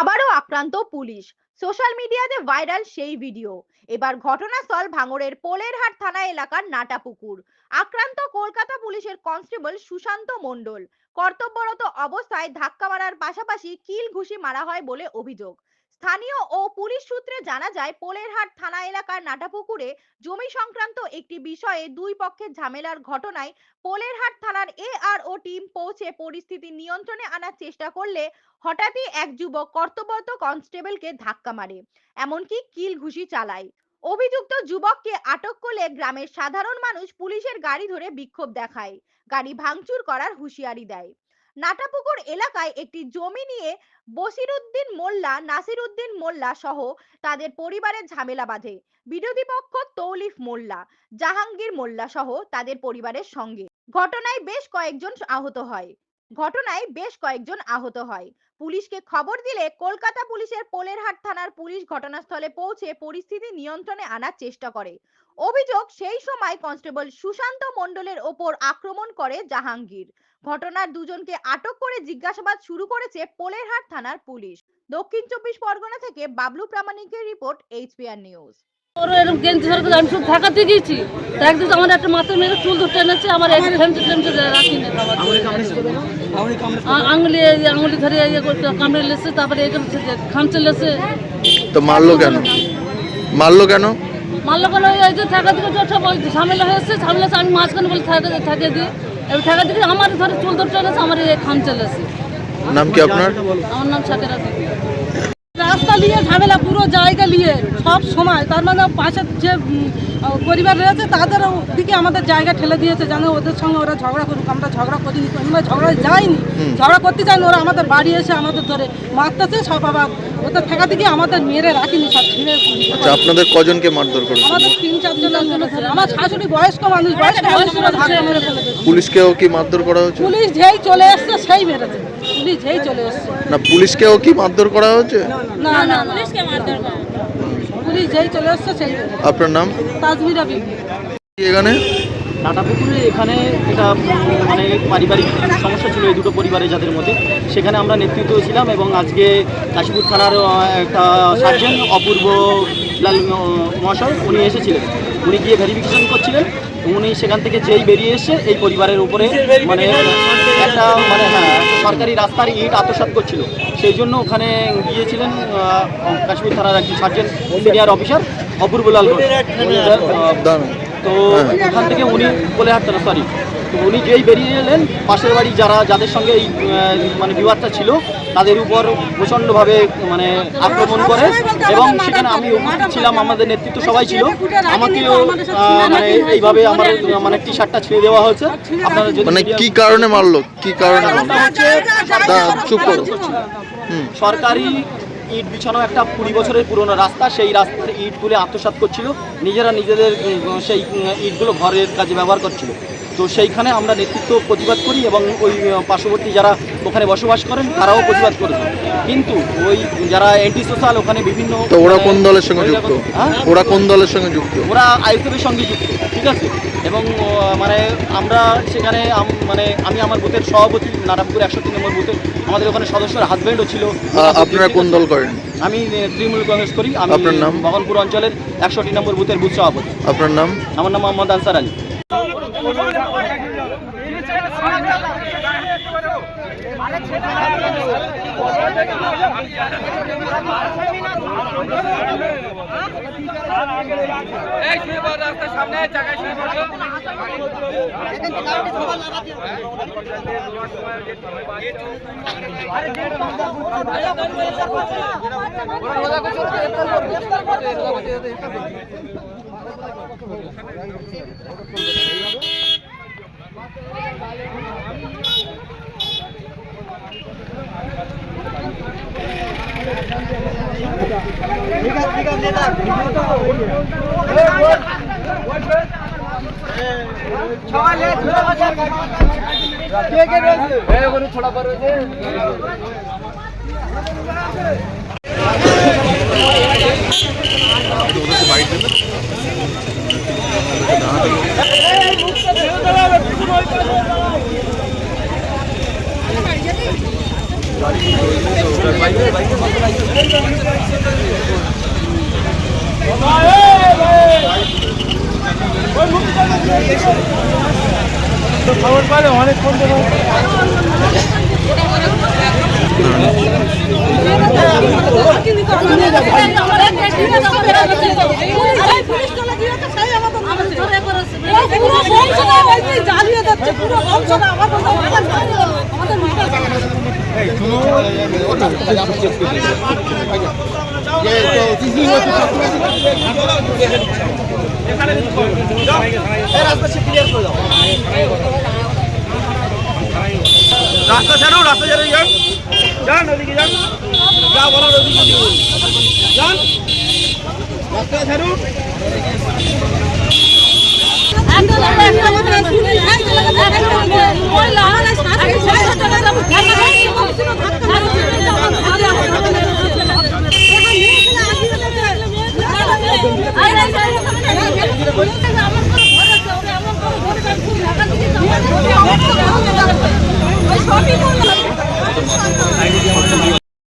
আবারও আক্রান্ত police. Social মিডিয়াতে ভাইরাল সেই ভিডিও। এবার ঘটনাস্থল ভাঙড়ের পোলেরহাট থানা এলাকার নাটাপুকুর। আক্রান্ত কলকাতা পুলিশের কনস্টেবল সুশান্ত মণ্ডল। কর্তব্যরত অবস্থায় ধাক্কা মারার পাশাপাশি কিল ঘুষি মারা হয় বলে অভিযোগ। স্থানীয় ও পুলিশ সূত্রে জানা যায়, পোলেরহাট থানা এলাকার নাটাপুকুরে জমি সংক্রান্ত একটি বিষয়ে দুই পক্ষের ঝামেলার ঘটনায় পোলেরহাট থানার এ আর ও টিম পৌঁছে পরিস্থিতি নিয়ন্ত্রণে আনার চেষ্টা করলে হঠাৎই এক যুবক কর্তব্যরত কনস্টেবলকে ধাক্কা মারে, এমনকি কিল ঘুষি চালায়। অভিযুক্ত যুবককে আটক করলে গ্রামের সাধারণ মানুষ পুলিশের গাড়ি ধরে বিক্ষোভ দেখায়, গাড়ি ভাঙচুর করার হুঁশিয়ারি দেয়। নাটাপুকুর এলাকায় একটি জমি নিয়ে বসিরুদ্দিন মোল্লা, নাসিরুদ্দিন মোল্লা সহ তাদের পরিবারের ঝামেলা বাঁধে। বিরোধী পক্ষ তৌলিফ মোল্লা, জাহাঙ্গীর মোল্লা সহ তাদের পরিবারের সঙ্গে। ঘটনায় বেশ কয়েকজন আহত হয়। ঘটনায় বেশ কয়েকজন আহত হয়। পুলিশকে খবর দিলে কলকাতা পুলিশের পোলেরহাট থানার পুলিশ ঘটনাস্থলে পৌঁছে পরিস্থিতি নিয়ন্ত্রণে আনার চেষ্টা করে। অভিযোগ, সেই সময় কনস্টেবল সুশান্ত মণ্ডলের ওপর আক্রমণ করে জাহাঙ্গীর। ঘটনার দুজনকে আটক করে জিজ্ঞাসাবাদ শুরু করেছে পোলেরহাট থানার পুলিশ। দক্ষিণ চব্বিশ পরগনা থেকে বাবলু প্রামাণিকের রিপোর্ট এইচপিআর নিউজ। ওর এরকম গেঞ্জি ধরে আমি সব ঢাকাতে গিয়েছি। তো একদিন আমার একটা মাথা মেরে চুল ধরে টেনেছে আমার এই ফেমচে টেমচে রাখিনি বাবা। আঙুলি এই আঙুলি ধরে ইয়ে করে কামড়ে লেছে তারপরে এই খামচে লেছে। তো মারলো কেন? মারলো কেন? মারলো কেন? ওই- যে থাকা দিকে সব ওই ঝামেলা হয়েছে ঝামেলা আমি মাঝখানে বলে থাকে থাকে দিয়ে এবার থাকা দিকে আমার ধরে চুল ধরে টেনেছে আমার এই খামচে লেছে। নাম কি আপনার? আমার নাম সাকেরা ঝামেলা পুরো জায়গা নিয়ে সব সময়। তার মানে পাশের যে পরিবার রয়েছে তাদের দিকে আমাদের জায়গা ঠেলে দিয়েছে যেন ওদের সঙ্গে ওরা ঝগড়া করুক। আমরা ঝগড়া করিনি আমরা ঝগড়া যাইনি। ঝগড়া করতে চাইনি ওরা আমাদের বাড়ি এসে আমাদের ধরে মারতেছে সব আবার ওদের ঠেকা দিকে আমাদের মেরে রাখিনি সব ছিঁড়ে আচ্ছা আপনাদের কজনকে মারধর করেছে? আমাদের তিন চারজন আমার শাশুড়ি বয়স্ক মানুষ বয়স্ক দিয়েছে। পুলিশকেও কি মারধর করা হয়েছে? পুলিশ যেই চলে এসছে সেই মেরেছে। পুলিশ যেই চলে এসছে। না পুলিশকেও কি মারধর করা হয়েছে? না না পুলিশকে মারধর পুলিশ যেই চলে এসছে সেই আপনার নাম? তাজমিরা বিবি। এখানে? নাটাপুকুরে এখানে এটা মানে পারিবারিক সমস্যা ছিল এই দুটো পরিবারে যাদের মধ্যে। সেখানে আমরা নেতৃত্ব ছিলাম এবং আজকে কাশীপুর থানার একটা সার্জেন্ট অপূর্ব লাল মহাশয় উনি এসেছিলেন। উনি গিয়ে ভেরিফিকেশন করছিলেন। উনি সেখান থেকে যেই বেরিয়ে এসে এই পরিবারের উপরে মানে একটা মানে হ্যাঁ সরকারি রাস্তার ইট আত্মসাত করছিল। সেই জন্য ওখানে গিয়েছিলেন কাশ্মীর থানার একজন সার্জেন্ট সিনিয়র অফিসার অপূর্বলাল তো ওখান থেকে উনি বলে হাঁটতেন সরি তো উনি যেই বেরিয়ে এলেন পাশের বাড়ি যারা যাদের সঙ্গে এই মানে বিবাদটা ছিল তাদের উপর প্রচণ্ডভাবে মানে আক্রমণ করে এবং সেখানে আমি ছিলাম আমাদের নেতৃত্ব সবাই ছিল। আমাকেও মানে এইভাবে আমার মানে টি শার্টটা ছিঁড়ে দেওয়া হয়েছে। আপনারা যদি মানে কি কারণে মারলো? কি কারণে চুপ করো। সরকারি ইট বিছানো একটা কুড়ি বছরের পুরনো রাস্তা সেই রাস্তার ইট তুলে আত্মসাৎ করছিল। নিজেরা নিজেদের সেই ইটগুলো ঘরের কাজে ব্যবহার করছিল। তো সেইখানে আমরা নেতৃত্ব প্রতিবাদ করি এবং ওই পার্শ্ববর্তী যারা ওখানে বসবাস করেন তারাও প্রতিবাদ করেছে কিন্তু ওই যারা অ্যান্টি সোশ্যাল ওখানে বিভিন্ন তো ওরা কোন দলের সঙ্গে যুক্ত? হ্যাঁ? ওরা কোন দলের সঙ্গে যুক্ত? ওরা আইএসএফের সঙ্গে যুক্ত ঠিক আছে? এবং মানে আমরা সেখানে মানে আমি আমার বুথের সভাপতি নারায়ণপুর একশো তিন নম্বর বুথে আমাদের ওখানে সদস্যের হাজব্যান্ডও ছিল। আপনারা কোন দল করেন? আমি তৃণমূল কংগ্রেস করি আমি আপনার নাম? বহনপুর অঞ্চলের একষট্টি নম্বর বুথের বুথ সভাপতি। আপনার নাম? আমার নাম মোহাম্মদ আনসার আলী। এই সামনে চাকায় শুয়ে পড়ো গাড়ি জ্বালিয়ে যাচ্ছে পুরো বংশটা আমার আমাদের মেয়েটা রাস্তা ছাড়ুন রাস্তা ছাড়ুন যান যান ওদিকে যান যা বলার ওদিকে যান রাস্তা ছাড়ুন সবই